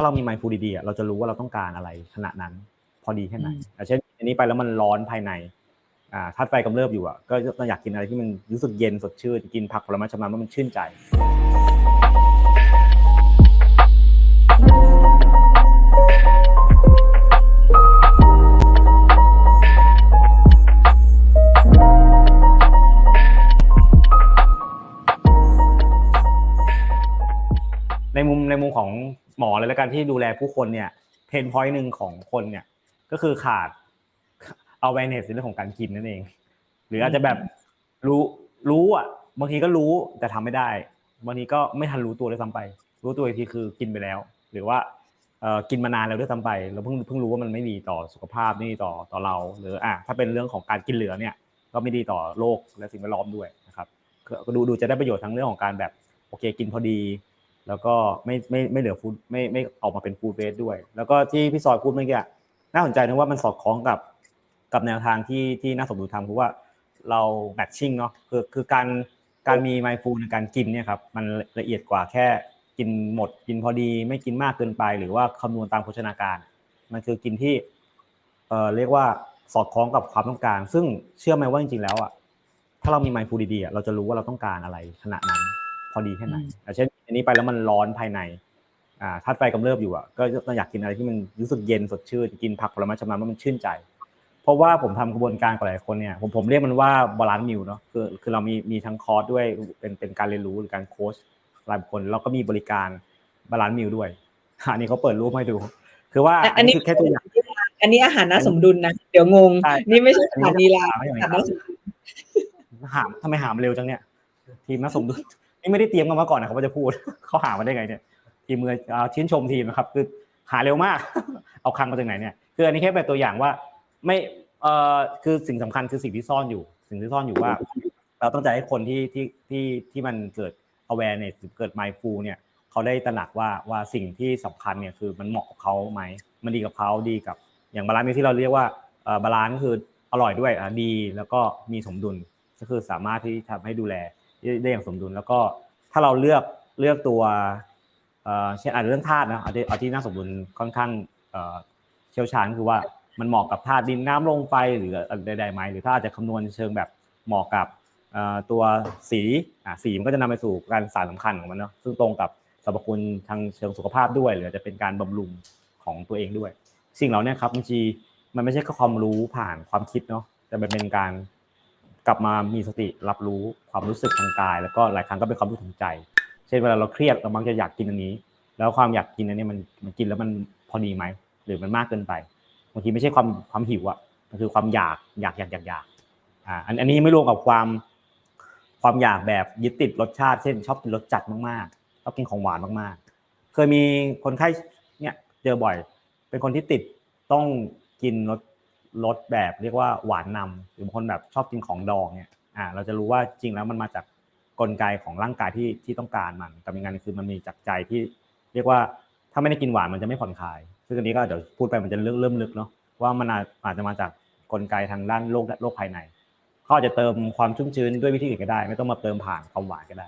าเรามี mindful ดีๆอะเราจะรู้ว่าเราต้องการอะไรขณะนั้น พอดีแค่ไหนอย่างเช่นอันนี้ไปแล้วมันร้อนภายในอ่าธาตุไฟกำเริบอยู่อะก็ต้องอยากกินอะไรที่มันรู้สึกเย็นสดชื่นกินผักผลไม้ชำนาญว่ามันชื่นใจในมุมในมุมของ หมอเลยแล้วกันที่ดูแลผู้คนเนี่ยเพนพอยต์หนึ่งของคนเนี่ยก็คือขาด awareness ในเรื่องของการกินนั่นเอง หรืออาจจะแบบรู้รู้อะบางทีก็รู้แต่ทำไม่ได้บางทีก็ไม่ทันรู้ตัวด้วยซ้ำไป รู้ตัวอีกทีคือกินไปแล้ว หรือว่าเอ่อกินมานานแล้วด้วยซ้ำไปแล้วเพิ่งเพิ่งรู้ว่ามันไม่ดีต่อสุขภาพไม่ดีต่อต่อเรา หรืออะถ้าเป็นเรื่องของการกินเหลือเนี่ย ก็ไม่ดีต่อโลกและสิ่งแวดล้อมด้วยนะครับก็ก็ดูดูจะได้ประโยชน์ทั้งเรื่องของการแบบโอเค กินพอดี แล้วก็ไม่ไม่ไม่เหลือฟูดไม่ไม่ออกมาเป็นฟูดเวสด้วย แล้วก็ที่พี่ซอยพูดเมื่อกี้น่าสนใจนะว่ามันสอดคล้องกับกับแนวทางที่ที่น่าสมดุลทำคือว่าเราแมทชิ่งเนาะคือคือการการมีไมฟูในการกินเนี่ยครับมันละเอียดกว่าแค่กินหมดกินพอดีไม่กินมากเกินไป หรือว่าคำนวณตามโภชนาการ มันคือกินที่เอ่อเรียกว่าสอดคล้องกับความต้องการ ซึ่งเชื่อไหมว่าจริงๆแล้วอะถ้าเรามีไมฟูดีๆอะเราจะรู้ว่าเราต้องการอะไรขณะนั้น พอดีแค่ไหนอย่างเช่นอันนี้ไปแล้วมันร้อนภายในอ่าธาตุไฟกำเริบอยู่อะก็ต้องอยากกินอะไรที่มันรู้สึกเย็นสดชื่นกินผักผลไม้ชำนาญว่ามันชื่นใจ เพราะว่าผมทำกระบวนการกับหลายคนเนี่ยผมผมเรียกมันว่าบาลานซ์มิลเนาะคือคือเรามีมีทั้งคอร์สด้วยเป็นเป็นการเรียนรู้หรือการโค้ชรายบุคคลแล้วก็มีบริการบาลานซ์มิลด้วยอันนี้เขาเปิดรูปให้ดู คือว่าอันนี้คือแค่ตัวอย่างอันนี้อาหารน่าสมดุลนะเดี๋ยวงงใช่นี่ไม่ใช่อาหารลีลาไม่ใช่อาหารน่าสมดุลหามทำไมหามเร็วจังเนี่ย ทีมน่าสมดุล นี่ไม่ได้เตรียมกันมาก่อนนะครับว่าจะพูดเขาหามาได้ไงเนี่ยทีมมือเอาชื่นชมทีมนะครับ คือหาเร็วมาก เอาคังมาจากไหนเนี่ยคืออันนี้แค่เป็นตัวอย่างว่าไม่เอ่อคือสิ่งสำคัญคือสิ่งที่ซ่อนอยู่ สิ่งที่ซ่อนอยู่ว่า เราต้องใจให้คนที่ที่ที่ที่มันเกิด awareness เกิด mindful เนี่ยเขาได้ตระหนักว่าว่าสิ่งที่สำคัญเนี่ยคือมันเหมาะกับเขาไหมมันดีกับเขาดีกับ อย่างบาลานซ์ที่เราเรียกว่าบาลานซ์ก็คืออร่อยด้วยดีแล้วก็มีสมดุลก็คือสามารถที่ทำให้ดูแล ได้อย่างสมดุล แล้วก็ถ้าเราเลือกเลือกตัวเช่นอาจจะเรื่องธาตุนะเอาที่เอาที่น่าสมดุลค่อนข้างเชี่ยวชาญคือว่ามันเหมาะกับธาตุดินน้ำลมไฟหรือใดๆไหมหรือถ้าอาจจะคำนวณเชิงแบบเหมาะกับตัวสีสีมันก็จะนำไปสู่การสารสำคัญของมันเนาะซึ่งตรงกับสรรพคุณทางเชิงสุขภาพด้วย หรือจะเป็นการบำรุงของตัวเองด้วย สิ่งเหล่านี้ครับบางทีมันไม่ใช่แค่ความรู้ผ่านความคิดเนาะแต่มันเป็นการ ลับมามีสติรับรู้ความรู้สึกทางกาย แล้วก็หลายครั้งก็เป็นความรู้สึกทางใจ เช่นเวลาเราเครียดเรามักจะอยากกินอันนี้ แล้วความอยากกินอันนี้มันมันกินแล้วมันพอดีไหมหรือมันมากเกินไปบางทีไม่ใช่ความความหิวอะมันคือความอยากอยากอยากอยากอยากอ่าอันอันนี้ไม่รวมกับความความอยากแบบยึดติดรสชาติเช่น ชอบกินรสจัดมากๆชอบกินของหวานมากๆ เคยมีคนไข้เนี่ยเจอบ่อย เป็นคนที่ติดต้องกินรส รสแบบเรียกว่าหวานนำหรือบางคนแบบชอบกินของดองเนี่ยอ่าเราจะรู้ว่าจริงแล้วมันมาจากกลไกของร่างกายที่ที่ต้องการมันแต่เป็นงานคือมันมีจากใจที่เรียกว่าถ้าไม่ได้กินหวานมันจะไม่ผ่อนคลาย ซึ่งอันนี้ก็เดี๋ยวพูดไปมันจะเริ่มเริ่มลึกเนาะว่ามันอาจอาจจะมาจากกลไกทางด้านโรคโรคภายในเขาอาจจะเติมความชุ่มชื้นด้วยวิธีอื่นก็ได้ ไม่ต้องมาเติมผ่านความหวานก็ได้